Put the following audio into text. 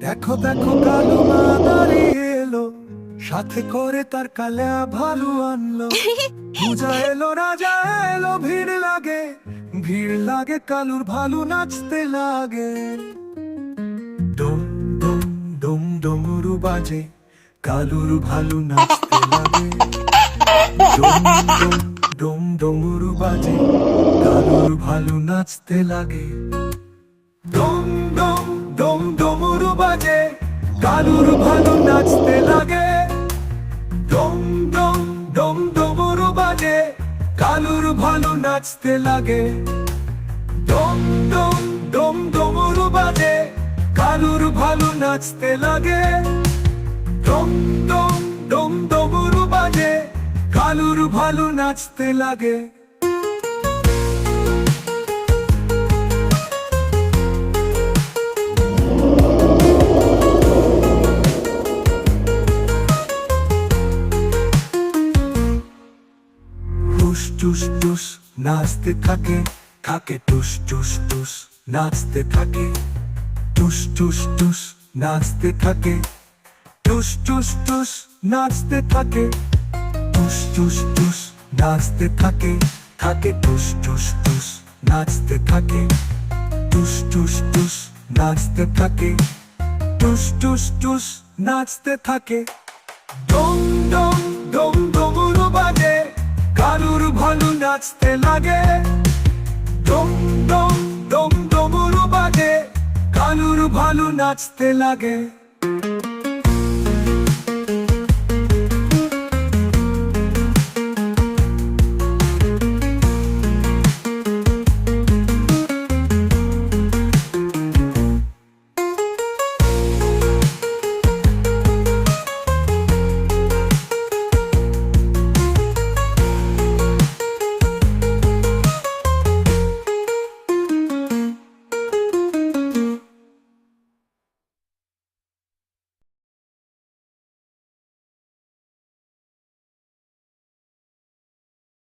দেখো দেখো কালু মা দাঁড়িয়ে এলো সাথে করে তার কালা ভালু আনলো। পূজা এলো রাজা এলো ভিড় লাগে ভিড় লাগে কালুর ভালু নাচতে লাগে। ডুম ডুম ডুম ডমরু বাজে কালুর ভালু নাচতে লাগে। ডুম ডুম ডুম ডমরু বাজে কালুর ভালু নাচতে লাগে। ডম ডম বাজে, কালুর ভালু নাচতে লাগে। ডম ডম ডম, ডমরু বাজে, কালুর ভালো নাচতে লাগে। ডম ডম ডম, ডমরু বাজে, কালুর ভালো নাচতে লাগে। ডম ডম ডম, ডমরু বাজে, কালুর ভালু নাচতে লাগে। টুস টুস টুস নাচতে থাকে থাকে টুস টুস টুস নাচতে থাকে। টুস টুস টুস নাচতে থাকে, টুস টুস টুস নাচতে থাকে। টুস টুস টুস নাচতে থাকে থাকে টুস টুস টুস নাচতে থাকে। টুস টুস টুস নাচতে থাকে, টুস টুস টুস নাচতে থাকে। ডম ডম নাচতে লাগে। ডম ডম ডম ডমরু বাজে। কালুর ভালু নাচতে লাগে।